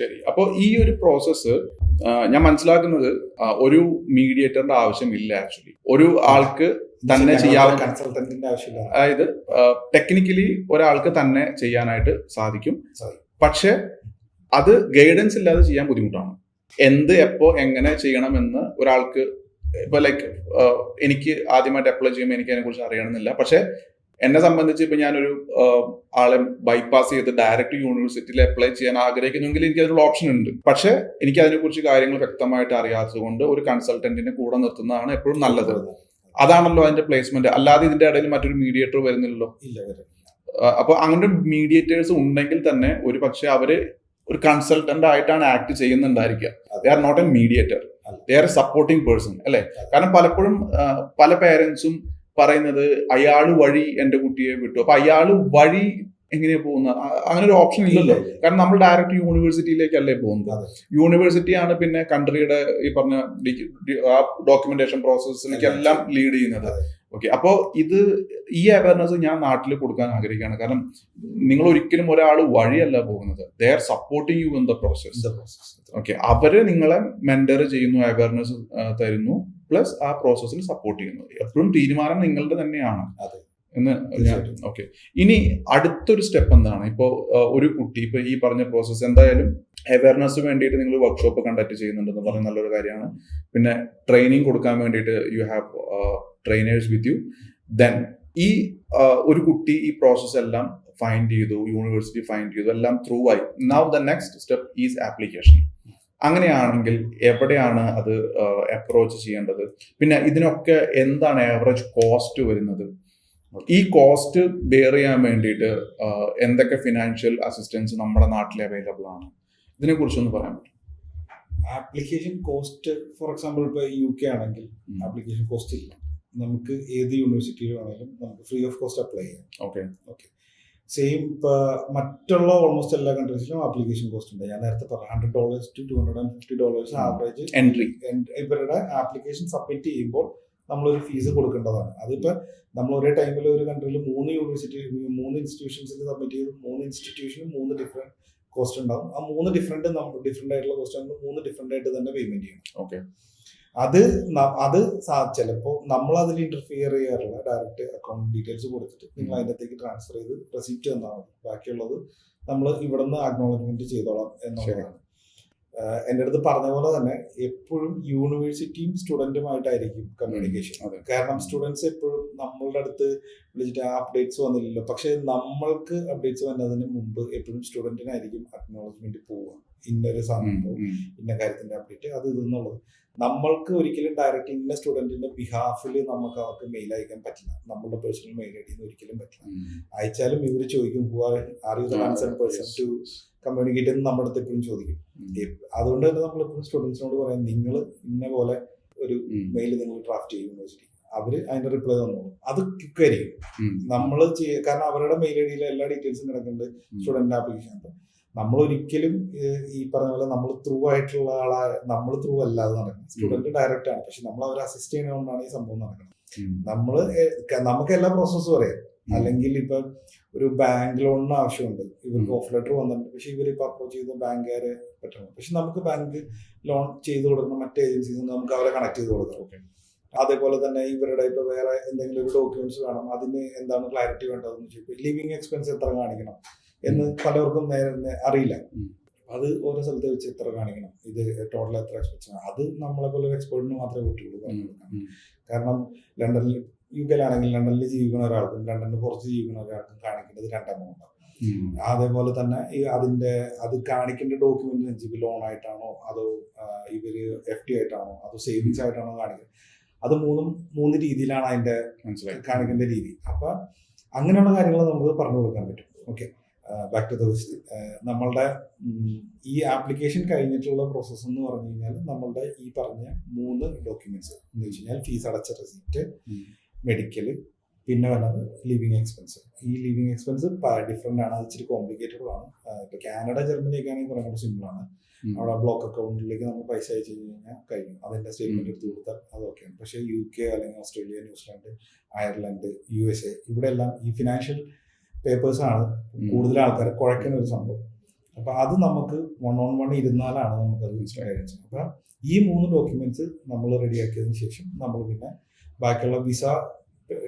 ശരി. അപ്പോൾ ഈ ഒരു പ്രോസസ്സ് ഞാൻ മനസ്സിലാക്കുന്നത് ഒരു മീഡിയേറ്ററിന്റെ ആവശ്യമില്ല ആക്ച്വലി ഒരു ആൾക്ക് തന്നെ ചെയ്യാവുന്ന കൺസൾട്ടന്റിന്റെ ആവശ്യമില്ല. അതായത് ടെക്നിക്കലി ഒരാൾക്ക് തന്നെ ചെയ്യാനായിട്ട് സാധിക്കും. സാധിക്കും. പക്ഷെ അത് ഗൈഡൻസ് ഇല്ലാതെ ചെയ്യാൻ ബുദ്ധിമുട്ടാണ്. എന്ത് എപ്പോ എങ്ങനെ ചെയ്യണമെന്ന് ഒരാൾക്ക് ഇപ്പൊ ലൈക്ക് എനിക്ക് ആദ്യമായിട്ട് അപ്ലൈ ചെയ്യുമ്പോൾ എനിക്ക് അതിനെക്കുറിച്ച് അറിയണമെന്നില്ല. പക്ഷെ എന്നെ സംബന്ധിച്ച് ഇപ്പൊ ഞാനൊരു ആളെ ബൈപ്പാസ് ചെയ്ത് ഡയറക്റ്റ് യൂണിവേഴ്സിറ്റിയിൽ അപ്ലൈ ചെയ്യാൻ ആഗ്രഹിക്കുന്നെങ്കിൽ എനിക്ക് അതിനുള്ള ഓപ്ഷൻ ഉണ്ട്. പക്ഷെ എനിക്ക് അതിനെക്കുറിച്ച് കാര്യങ്ങൾ വ്യക്തമായിട്ട് അറിയാത്തതുകൊണ്ട് ഒരു കൺസൾട്ടന്റിനെ കൂടെ നിർത്തുന്നതാണ് എപ്പോഴും നല്ലത്. അതാണല്ലോ അതിന്റെ പ്ലേസ്മെന്റ് അല്ലാതെ ഇതിന്റെ ഇടയിൽ മറ്റൊരു മീഡിയേറ്റർ വരുന്നില്ലല്ലോ. അപ്പൊ അങ്ങനെ മീഡിയേറ്റേഴ്സ് ഉണ്ടെങ്കിൽ തന്നെ ഒരു പക്ഷെ അവർ ഒരു കൺസൾട്ടന്റ് ആയിട്ടാണ് act ചെയ്യുന്നുണ്ടായിരിക്കുക. They are not a mediator they are supporting person അല്ലെ? കാരണം പലപ്പോഴും പല പേരൻസും പറയുന്നത് അയാൾ വഴി എന്റെ കുട്ടിയെ വിട്ടു. അപ്പൊ അയാൾ വഴി എങ്ങനെയാ പോകുന്നത്? അങ്ങനെ ഒരു ഓപ്ഷൻ ഇല്ലല്ലോ. ഇല്ല, ഇല്ല. കാരണം നമ്മൾ ഡയറക്റ്റ് യൂണിവേഴ്സിറ്റിയിലേക്കല്ലേ പോകുന്നത്. യൂണിവേഴ്സിറ്റിയാണ് പിന്നെ കൺട്രിയുടെ ഈ പറഞ്ഞ ഡോക്യുമെന്റേഷൻ പ്രോസസ്സിലേക്കെല്ലാം ലീഡ് ചെയ്യുന്നത്. ഓക്കെ അപ്പോൾ ഇത് ഈ അവയർനെസ് ഞാൻ നാട്ടിൽ കൊടുക്കാൻ ആഗ്രഹിക്കുകയാണ്. കാരണം നിങ്ങൾ ഒരിക്കലും ഒരാൾ വഴിയല്ല പോകുന്നത്. They are supporting you in the process. Okay അവർ നിങ്ങളെ മെന്റർ ചെയ്യുന്നു അവയർനെസ് തരുന്നു. പ്ലസ് ആ പ്രോസസ്സിന് സപ്പോർട്ട് ചെയ്യുന്നു. എപ്പോഴും തീരുമാനം നിങ്ങളുടെ തന്നെയാണ്. അതെ. എന്ന് ഓക്കെ ഇനി അടുത്തൊരു സ്റ്റെപ്പ് എന്താണ്? ഇപ്പോൾ ഒരു കുട്ടി ഇപ്പൊ ഈ പറഞ്ഞ പ്രോസസ്സ് എന്തായാലും അവയർനെസ് വേണ്ടിയിട്ട് നിങ്ങൾ വർക്ക്ഷോപ്പ് കണ്ടക്ട് ചെയ്യുന്നുണ്ടെന്ന് പറഞ്ഞ നല്ലൊരു കാര്യമാണ്. പിന്നെ ട്രെയിനിങ് കൊടുക്കാൻ വേണ്ടിയിട്ട് you have trainers with you then ഈ ഒരു കുട്ടി ഈ പ്രോസസ്സ് എല്ലാം ഫൈൻഡ് ചെയ്തു യൂണിവേഴ്സിറ്റി ഫൈൻഡ് ചെയ്തു എല്ലാം ത്രൂ ആയി. Now the next step is application അങ്ങനെയാണെങ്കിൽ എവിടെയാണ് അത് അപ്രോച്ച് ചെയ്യേണ്ടത്? പിന്നെ ഇതിനൊക്കെ എന്താണ് ആവറേജ് കോസ്റ്റ് വരുന്നത്? ഈ കോസ്റ്റ് ബെയർ ചെയ്യാൻ വേണ്ടിയിട്ട് എന്തൊക്കെ ഫിനാൻഷ്യൽ അസിസ്റ്റൻസ് നമ്മുടെ നാട്ടിൽ അവൈലബിൾ ആണ്? ഇതിനെ കുറിച്ചൊന്ന് പറയാൻ പറ്റും ആപ്ലിക്കേഷൻ കോസ്റ്റ് ഫോർ എക്സാമ്പിൾ ഇപ്പൊ യു കെ ആണെങ്കിൽ. ആപ്ലിക്കേഷൻ കോസ്റ്റ് ഇല്ല. നമുക്ക് ഏത് യൂണിവേഴ്സിറ്റിയിൽ ആണെങ്കിലും നമുക്ക് ഫ്രീ ഓഫ് കോസ്റ്റ് അപ്ലൈ ചെയ്യാം. ഓക്കെ ഓക്കെ സെയിം ഇപ്പോൾ മറ്റുള്ള ഓൾമോസ്റ്റ് എല്ലാ കൺട്രീസിലും ആപ്ലിക്കേഷൻ കോസ്റ്റ് ഉണ്ട്. ഞാൻ നേരത്തെ പറഞ്ഞു hundred dollars to two hundred and fifty dollars. Average entry ഇവരുടെ ആപ്ലിക്കേഷൻ സബ്മിറ്റ് ചെയ്യുമ്പോൾ നമ്മളൊരു ഫീസ് കൊടുക്കേണ്ടതാണ്. അതിപ്പോൾ നമ്മൾ ഒരേ ടൈമിൽ ഒരു കൺട്രിയിൽ മൂന്ന് യൂണിവേഴ്സിറ്റി മൂന്ന് ഇൻസ്റ്റിറ്റ്യൂഷൻസിൽ സബ്മിറ്റ് ചെയ്ത് മൂന്ന് ഇൻസ്റ്റിറ്റ്യൂഷനും മൂന്ന് ഡിഫറെന്റ് കോസ്റ്റ് ഉണ്ടാവും. ആ മൂന്ന് ഡിഫറെന്റ് നമ്മൾ ഡിഫറെന്റ് ആയിട്ടുള്ള കോസ്റ്റ് നമ്മൾ മൂന്ന് ഡിഫറെന്റ് ആയിട്ട് തന്നെ പേയ്മെന്റ് ചെയ്യണം. ഓക്കെ അത് അത് ചിലപ്പോൾ നമ്മൾ അതിൽ ഇന്റർഫിയർ ചെയ്യാറില്ല. ഡയറക്റ്റ് അക്കൗണ്ട് ഡീറ്റെയിൽസ് കൊടുത്തിട്ട് നിങ്ങൾ അതിനകത്തേക്ക് ട്രാൻസ്ഫർ ചെയ്ത് റെസിപ്റ്റ് തന്നാൽ മതി. ബാക്കിയുള്ളത് നമ്മൾ ഇവിടെ നിന്ന് അക്നോളജ്മെന്റ് ചെയ്തോളാം എന്നുള്ളതാണ്. എന്റെ അടുത്ത് പറഞ്ഞ പോലെ തന്നെ എപ്പോഴും യൂണിവേഴ്സിറ്റിയും സ്റ്റുഡന്റുമായിട്ടായിരിക്കും കമ്മ്യൂണിക്കേഷൻ കാരണം സ്റ്റുഡൻസ് എപ്പോഴും നമ്മളുടെ അടുത്ത് വിളിച്ചിട്ട് അപ്ഡേറ്റ്സ് വന്നില്ലല്ലോ. പക്ഷെ നമ്മൾക്ക് അപ്ഡേറ്റ്സ് വന്നതിന് മുമ്പ് എപ്പോഴും സ്റ്റുഡന്റിനായിരിക്കും അക്നോളജ്മെന്റ് പോവുക. ഇന്നൊരു സംഭവം ഇന്ന കാര്യത്തിന്റെ അപ്ഡേറ്റ് അത് ഇതെന്നുള്ളത്. നമ്മൾക്ക് ഒരിക്കലും ഡയറക്റ്റ് ഇന്ന സ്റ്റുഡന്റിന്റെ ബിഹാഫിൽ നമുക്ക് അവർക്ക് മെയിൽ അയക്കാൻ പറ്റില്ല. നമ്മളുടെ പേഴ്സണൽ മെയിൽ ഐ ഡിന്ന് ഒരിക്കലും പറ്റില്ല. അയച്ചാലും ഇവർ ചോദിക്കും who are are you the concern person to communicate എന്ന് നമ്മുടെ അടുത്ത് എപ്പോഴും ചോദിക്കും. അതുകൊണ്ട് തന്നെ നമ്മൾ എപ്പോഴും സ്റ്റുഡൻസിനോട് പറയാം നിങ്ങൾ ഇന്ന പോലെ ഒരു മെയിൽ നിങ്ങൾ ഡ്രാഫ്റ്റ് ചെയ്യുമെന്ന് യൂണിവേഴ്സിറ്റി അവർ അതിന്റെ റിപ്ലൈ തന്നോളും. അത് ക്വിക്കായിരിക്കും നമ്മൾ കാരണം അവരുടെ മെയിൽ ഐ ഡിയിൽ എല്ലാ ഡീറ്റെയിൽസും കിടക്കുന്നുണ്ട് സ്റ്റുഡന്റ് ആപ്ലിക്കേഷൻ നമ്മൾ ഒരിക്കലും ഈ പറഞ്ഞ പോലെ നമ്മൾ ത്രൂ ആയിട്ടുള്ള ആളെ നമ്മൾ ത്രൂ അല്ലാതെ നടക്കുന്നത്. സ്റ്റുഡന്റ് ഡയറക്റ്റ് ആണ്. പക്ഷെ നമ്മൾ അവരെ അസിസ്റ്റ് ചെയ്യുന്നതുകൊണ്ടാണ് ഈ സംഭവം നടക്കുന്നത്. നമ്മൾ നമുക്ക് എല്ലാ പ്രോസസ്സും അറിയാം. അല്ലെങ്കിൽ ഇപ്പൊ ഒരു ബാങ്ക് ലോണിന് ആവശ്യമുണ്ട്. ഇവർക്ക്. ഓഫ് ലെറ്റർ വന്നിട്ടുണ്ട്. പക്ഷെ ഇവർ ഇപ്പൊ അപ്രോച്ച് ചെയ്ത ബാങ്കുകാരെ പറ്റണം പക്ഷെ നമുക്ക് ബാങ്ക് ലോൺ ചെയ്ത് കൊടുക്കുന്ന മറ്റേ ഏജൻസീസ് നമുക്ക് അവരെ കണക്ട് ചെയ്ത് കൊടുക്കാം. അതേപോലെ തന്നെ ഇവരുടെ ഇപ്പൊ വേറെ എന്തെങ്കിലും ഒരു ഡോക്യുമെന്റ്സ് വേണം. അതിന് എന്താണ് ക്ലാരിറ്റി വേണ്ടതെന്ന് ചോദിക്കും ലിവിങ് എക്സ്പെൻസ് എത്ര കാണിക്കണം? എന്ന് പലർക്കും നേരെ അറിയില്ല. അത് ഓരോ സ്ഥലത്ത് വെച്ച് എത്ര കാണിക്കണം? ഇത് ടോട്ടൽ എത്ര എക്സ്പെൻസ് അത് നമ്മളെ പോലെ ഒരു എക്സ്പേർട്ടിന് മാത്രമേ പറ്റുള്ളൂ പറഞ്ഞു കൊടുക്കാൻ. കാരണം ലണ്ടനിൽ യു കെയിലാണെങ്കിൽ ലണ്ടനിൽ ജീവിക്കുന്ന ഒരാൾക്കും ലണ്ടനിൽ പുറത്ത് ജീവിക്കുന്ന ഒരാൾക്കും കാണിക്കേണ്ടത് രണ്ടെണ്ണം അതേപോലെ തന്നെ ഈ അതിന്റെ അത് കാണിക്കേണ്ട ഡോക്യുമെന്റ് വെച്ച് ലോൺ ആയിട്ടാണോ അതോ ഇവർ എഫ് ഡി ആയിട്ടാണോ അതോ സേവിങ്സ് ആയിട്ടാണോ കാണിക്കുന്നത്? അത് മൂന്നും മൂന്ന് രീതിയിലാണ് അതിന്റെ മനസ്സിലായി. കാണിക്കേണ്ട രീതി. അപ്പൊ അങ്ങനെയുള്ള കാര്യങ്ങൾ നമുക്ക് പറഞ്ഞു കൊടുക്കാൻ പറ്റും. Okay back to the question നമ്മളുടെ ഈ ആപ്ലിക്കേഷൻ കഴിഞ്ഞിട്ടുള്ള പ്രോസസ്സ് എന്ന് പറഞ്ഞു കഴിഞ്ഞാൽ നമ്മളുടെ ഈ പറഞ്ഞ മൂന്ന് ഡോക്യുമെന്റ്സ് എന്ന് വെച്ച് കഴിഞ്ഞാൽ ഫീസ് അടച്ച റെസിപ്റ്റ് മെഡിക്കൽ പിന്നെ വന്നത് ലിവിങ് എക്സ്പെൻസ് ഈ ലിവിങ് എക്സ്പെൻസ് ഡിഫറെന്റ് ആണ്. അത് ഇച്ചിരി കോംപ്ലിക്കേറ്റഡ് ആണ്. ഇപ്പൊ കാനഡ ജർമ്മനിയൊക്കെ ആണെങ്കിൽ കുറേ സിമ്പിൾ ആണ്. അവിടെ ബ്ലോക്ക് അക്കൗണ്ടിലേക്ക് നമ്മൾ പൈസ അയച്ചു കഴിഞ്ഞാൽ കഴിഞ്ഞു അതിന്റെ സ്റ്റേറ്റ്മെന്റ് എടുത്ത് കൊടുത്താൽ അത് ഓക്കെയാണ് പക്ഷേ യു കെ അല്ലെങ്കിൽ Australia New Zealand Ireland U S A ഇവിടെ എല്ലാം ഈ ഫിനാൻഷ്യൽ പേപ്പേഴ്സ് ആണ് കൂടുതൽ ആൾക്കാരെ കുഴക്കുന്ന ഒരു സംഭവം. അപ്പൊ അത് നമുക്ക് വൺ ഓൺ വൺ ഇരുന്നാലാണ് നമുക്ക് നമുക്കത് ഗൈഡൻസ് അപ്പൊ ഈ മൂന്ന് ഡോക്യുമെന്റ്സ് നമ്മൾ റെഡിയാക്കിയതിന് ശേഷം നമ്മൾ പിന്നെ ബാക്കിയുള്ള വിസ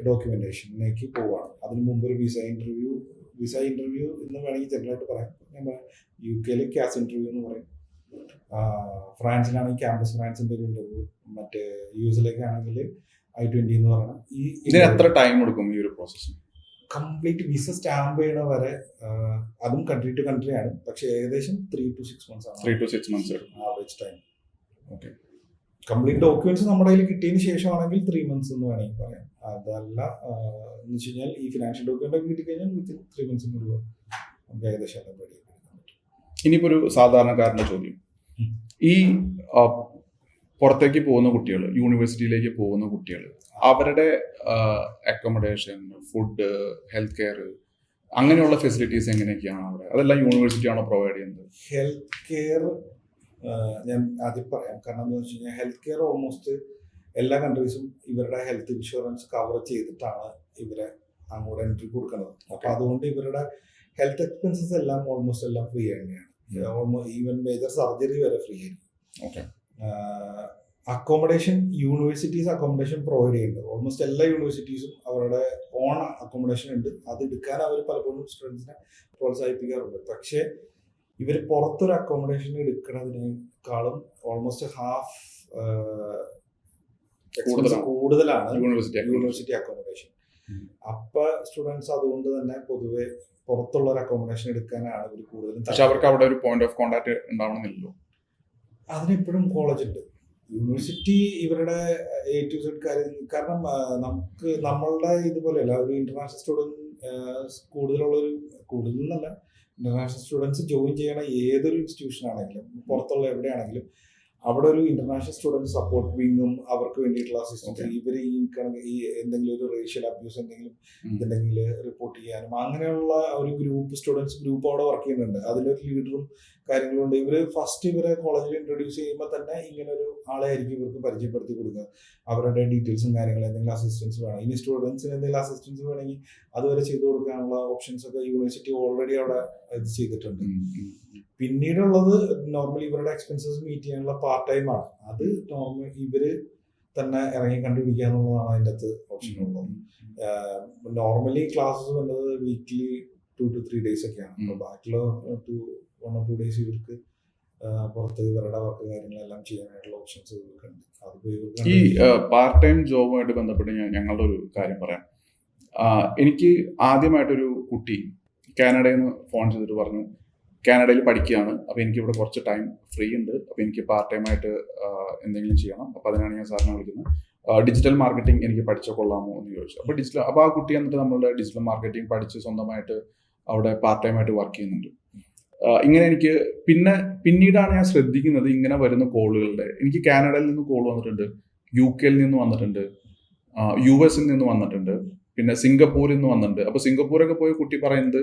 ഡോക്യുമെന്റേഷനിലേക്ക് പോവാണ്. അതിന് മുമ്പ് ഒരു വിസ ഇന്റർവ്യൂ വിസ ഇന്റർവ്യൂ എന്ന് വേണമെങ്കിൽ ജനറലായിട്ട് പറയാം. ഞാൻ പറയാം യു കെയിലെ ക്യാസ് ഇന്റർവ്യൂ എന്ന് പറയും. ഫ്രാൻസിലാണെങ്കിൽ ക്യാമ്പസ് ഫ്രാൻസിന്റെ ഒരു ഇന്റർവ്യൂ മറ്റേ യു എസിലേക്കാണെങ്കിൽ ഐ ട്വന്റി എന്ന് പറയണം. ഈ ഇതിന് എത്ര ടൈം എടുക്കും ഈ ഒരു പ്രോസസ് കംപ്ലീറ്റ് വിസ സ്റ്റാമ്പ് ചെയ്യണ വരെ അതും കൺട്രി ടു കൺട്രി ആണ്. പക്ഷെ ഏകദേശം ത്രീ ടു സിക്സ് മന്ത്സ് ആണ്. Three to six months average time okay complete documents നമ്മുടെ കയ്യിൽ കിട്ടിയതിന് ശേഷമാണെങ്കിൽ ത്രീ മന്ത്സ് എന്ന് വേണമെങ്കിൽ പറയാം. അതല്ല എന്ന് വെച്ച് കഴിഞ്ഞാൽ ഈ ഫിനാൻഷ്യൽ ഡോക്യുമെന്റ് ഒക്കെ കിട്ടിക്കഴിഞ്ഞാൽ വിത്തിൻ ത്രീ മന്ത്സിനുള്ളിൽ നമുക്ക് ഏകദേശം എല്ലാം റെഡി എടുക്കാൻ ഇനിയിപ്പോ ഒരു സാധാരണക്കാരന്റെ ചോദ്യം. ഈ പുറത്തേക്ക് പോകുന്ന കുട്ടികൾ യൂണിവേഴ്സിറ്റിയിലേക്ക് പോകുന്ന കുട്ടികൾ അവരുടെ അക്കോമഡേഷൻ ഫുഡ് ഹെൽത്ത് കെയർ അങ്ങനെയുള്ള ഫെസിലിറ്റീസ് എങ്ങനെയൊക്കെയാണ് അവിടെ? അതെല്ലാം യൂണിവേഴ്സിറ്റി ആണോ പ്രൊവൈഡ് ചെയ്യുന്നത്? ഹെൽത്ത് കെയർ ഞാൻ ആദ്യം പറയാം. കാരണം എന്ന് വെച്ച് കഴിഞ്ഞാൽ ഹെൽത്ത് കെയർ ഓൾമോസ്റ്റ് എല്ലാ കൺട്രീസും ഇവരുടെ ഹെൽത്ത് ഇൻഷുറൻസ് കവർ ചെയ്തിട്ടാണ് ഇവരെ അങ്ങോട്ട് എൻട്രി കൊടുക്കുന്നത്. അപ്പോൾ അതുകൊണ്ട് ഇവരുടെ ഹെൽത്ത് എക്സ്പെൻസസ് എല്ലാം ഓൾമോസ്റ്റ് എല്ലാം ഫ്രീ തന്നെയാണ്. ഓൾമോസ്റ്റ് ഈവൻ മേജർ സർജറി വരെ ഫ്രീ ആയിരിക്കും. Okay accommodation universities accommodation provide ചെയ്യുന്നുണ്ട്. ഓൾമോസ്റ്റ് എല്ലാ യൂണിവേഴ്സിറ്റീസും അവരുടെ ഓൺ അക്കോമഡേഷൻ ഉണ്ട്. അത് എടുക്കാൻ അവർ പലപ്പോഴും സ്റ്റുഡൻസിനെ പ്രോത്സാഹിപ്പിക്കാറുണ്ട്. പക്ഷേ ഇവർ പുറത്തൊരു അക്കോമഡേഷൻ എടുക്കുന്നതിനേക്കാളും ഓൾമോസ്റ്റ് ഹാഫ് കൂടുതലാണ്. യൂണിവേഴ്സിറ്റി യൂണിവേഴ്സിറ്റി അക്കോമഡേഷൻ അപ്പ സ്റ്റുഡൻസ് അതുകൊണ്ട് തന്നെ പൊതുവെ പുറത്തുള്ള ഒരു അക്കോമഡേഷൻ എടുക്കാനാണ് ഇവർ കൂടുതലും പക്ഷെ അവർക്ക് അവിടെ ഒരു പോയിന്റ് ഓഫ് കോണ്ടാക്ട് ഉണ്ടാവണമെന്നില്ലല്ലോ. അതിനെപ്പോഴും കോളേജ് ഉണ്ട്. യൂണിവേഴ്സിറ്റി ഇവരുടെ എ ടു സെഡ് കാര്യം കാരണം നമുക്ക് നമ്മളുടെ ഇതുപോലെയല്ല ഒരു ഇന്റർനാഷണൽ സ്റ്റുഡന്റ് കൂടുതലുള്ളൊരു കൂടുതൽ എന്നല്ല ഇന്റർനാഷണൽ സ്റ്റുഡൻസ് ജോയിൻ ചെയ്യണ ഏതൊരു ഇൻസ്റ്റിറ്റ്യൂഷൻ ആണെങ്കിലും പുറത്തുള്ള എവിടെയാണെങ്കിലും അവിടെ ഒരു ഇന്റർനാഷണൽ സ്റ്റുഡന്റ് സപ്പോർട്ട് വിങ്ങും അവർക്ക് വേണ്ടിയിട്ടുള്ള അസിസ്റ്റൻസ് ഇവർ ഇവർ ഈ ഈ എന്തെങ്കിലും ഒരു റേഷ്യൽ അബ്യൂസ് എന്തെങ്കിലും. ഇതുണ്ടെങ്കിൽ റിപ്പോർട്ട് ചെയ്യാനും അങ്ങനെയുള്ള ഒരു ഗ്രൂപ്പ് സ്റ്റുഡൻസ് ഗ്രൂപ്പ് അവിടെ വർക്ക് ചെയ്യുന്നുണ്ട്. അതിലൊരു ലീഡറും കാര്യങ്ങളും ഉണ്ട്. ഇവർ ഫസ്റ്റ് ഇവരെ കോളേജിൽ ഇൻട്രൊഡ്യൂസ് ചെയ്യുമ്പോൾ തന്നെ ഇങ്ങനെ ഒരു ആളെ ആയിരിക്കും ഇവർക്ക് പരിചയപ്പെടുത്തി കൊടുക്കുക. അവരുടെ ഡീറ്റെയിൽസും കാര്യങ്ങളും എന്തെങ്കിലും അസിസ്റ്റൻസ് വേണം. ഇനി സ്റ്റുഡൻസിന് എന്തെങ്കിലും അസിസ്റ്റൻസ് വേണമെങ്കിൽ അതുവരെ ചെയ്തു കൊടുക്കാനുള്ള ഓപ്ഷൻസ് ഒക്കെ യൂണിവേഴ്സിറ്റി ഓൾറെഡി അവിടെ ഇത് ചെയ്തിട്ടുണ്ട്. പിന്നീടുള്ളത് നോർമലി ഇവരുടെ എക്സ്പെൻസസ് മീറ്റ് ചെയ്യാനുള്ള പാർട്ട് ടൈം ആണ്. അത് നോർമൽ ഇവർ തന്നെ ഇറങ്ങി കണ്ടുപിടിക്കുക എന്നുള്ളതാണ് അതിന്റെ അകത്ത് ഓപ്ഷൻ ഉള്ളത്. നോർമലി ക്ലാസ്സസ് വേണ്ടത് weekly two to three days ഒക്കെയാണ്. അപ്പോൾ. ബാക്കിയുള്ള two one or two days ഇവർക്ക് പുറത്ത് ഇവരുടെ വർക്ക് കാര്യങ്ങളെല്ലാം ചെയ്യാനായിട്ടുള്ള ഓപ്ഷൻസ് ഇവർക്കുണ്ട് അതിപ്പോൾ ഈ പാർട്ട് ടൈം ജോബുമായിട്ട് ബന്ധപ്പെട്ട് ഞാൻ ഞങ്ങളുടെ ഒരു കാര്യം പറയാം. എനിക്ക് ആദ്യമായിട്ടൊരു കുട്ടി കാനഡയിൽ നിന്ന് ഫോൺ ചെയ്തിട്ട് പറഞ്ഞു കാനഡയിൽ പഠിക്കുകയാണ്. അപ്പോൾ എനിക്കിവിടെ കുറച്ച് ടൈം ഫ്രീ ഉണ്ട് അപ്പോൾ എനിക്ക് പാർട്ട് ടൈം ആയിട്ട് എന്തെങ്കിലും ചെയ്യണം. അപ്പോൾ അതിനാണ് ഞാൻ സാറിനെ വിളിക്കുന്നത്. ഡിജിറ്റൽ മാർക്കറ്റിംഗ് എനിക്ക് പഠിച്ചാൽ കൊള്ളാമോ എന്ന് ചോദിച്ചു. അപ്പോൾ ഡിജിറ്റൽ അപ്പോൾ ആ കുട്ടി എന്നിട്ട് നമ്മളുടെ ഡിജിറ്റൽ മാർക്കറ്റിംഗ് പഠിച്ച് സ്വന്തമായിട്ട് അവിടെ പാർട്ട് ടൈം ആയിട്ട് വർക്ക് ചെയ്യുന്നുണ്ട്. ഇങ്ങനെ എനിക്ക് പിന്നെ പിന്നീടാണ് ഞാൻ ശ്രദ്ധിക്കുന്നത് ഇങ്ങനെ വരുന്ന കോളുകളുടെ. എനിക്ക് കാനഡയിൽ നിന്ന് കോൾ വന്നിട്ടുണ്ട് യു കെയിൽ നിന്ന് വന്നിട്ടുണ്ട് യു എസിൽ നിന്ന് വന്നിട്ടുണ്ട് പിന്നെ സിംഗപ്പൂരിൽ നിന്ന് വന്നിട്ടുണ്ട്. അപ്പോൾ സിംഗപ്പൂരൊക്കെ പോയി കുട്ടി പറയുന്നത്